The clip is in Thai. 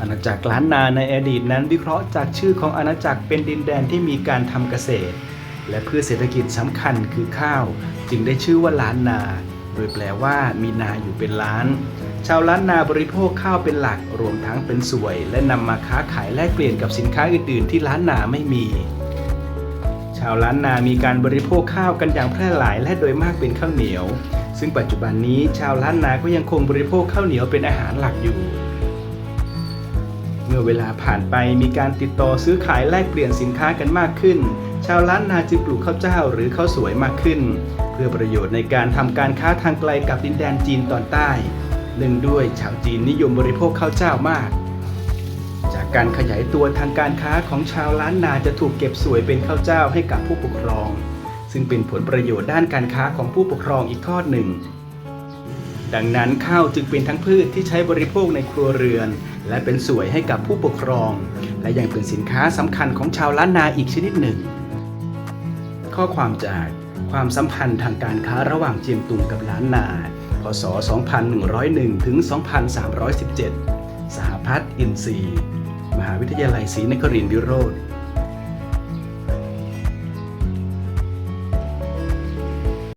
อาณาจักรล้านนาในอดีตนั้นวิเคราะห์จากชื่อของอาณาจักรเป็นดินแดนที่มีการทำเกษตร และพืชเศรษฐกิจสำคัญคือข้าว จึงได้ชื่อว่าล้านนา โดยแปลว่ามีนาอยู่เป็นล้าน ชาวล้านนาบริโภคข้าวเป็นหลักรวมทั้งเป็นสวย และนำมาค้าขายแลกเปลี่ยนกับสินค้าอื่น ๆ ที่ล้านนาไม่มี ชาวล้านนามีการบริโภคข้าวกันอย่างแพร่หลายและโดยมากเป็นข้าวเหนียว ซึ่งปัจจุบันนี้ชาวล้านนาก็ยังคงบริโภคข้าวเหนียวเป็นอาหารหลักอยู่ มื่อเวลาผ่านไปมีการติดต่อซื้อขายแลกเปลี่ยนสินค้ากันมากขึ้น ชาวล้านนาจึงปลูกข้าวเจ้าหรือข้าวสวยมากขึ้น เพื่อประโยชน์ในการทำการค้าทางไกลกับดินแดนจีนตอนใต้เนื่องด้วยชาวจีนนิยมบริโภคข้าวเจ้ามาก จากการขยายตัวทางการค้าของชาวล้านนาจะถูกเก็บสวยเป็นข้าวเจ้าให้กับผู้ปกครอง ซึ่งเป็นผลประโยชน์ด้านการค้าของผู้ปกครองอีกทอดหนึ่ง ดังนั้นข้าวจึงเป็นทั้งพืชที่ใช้บริโภคในครัวเรือน และเป็นสวยให้กับผู้ปกครอง และยังเป็นสินค้าสำคัญของชาวล้านนาอีกชนิดหนึ่ง ข้อความจากความสัมพันธ์ทางการค้าระหว่างเจียงตุงกับล้านนา พศ 2101 ถึง 2317 สหพัฒน์อินทรีย์ มหาวิทยาลัยศรีนครินทร์วิโรธ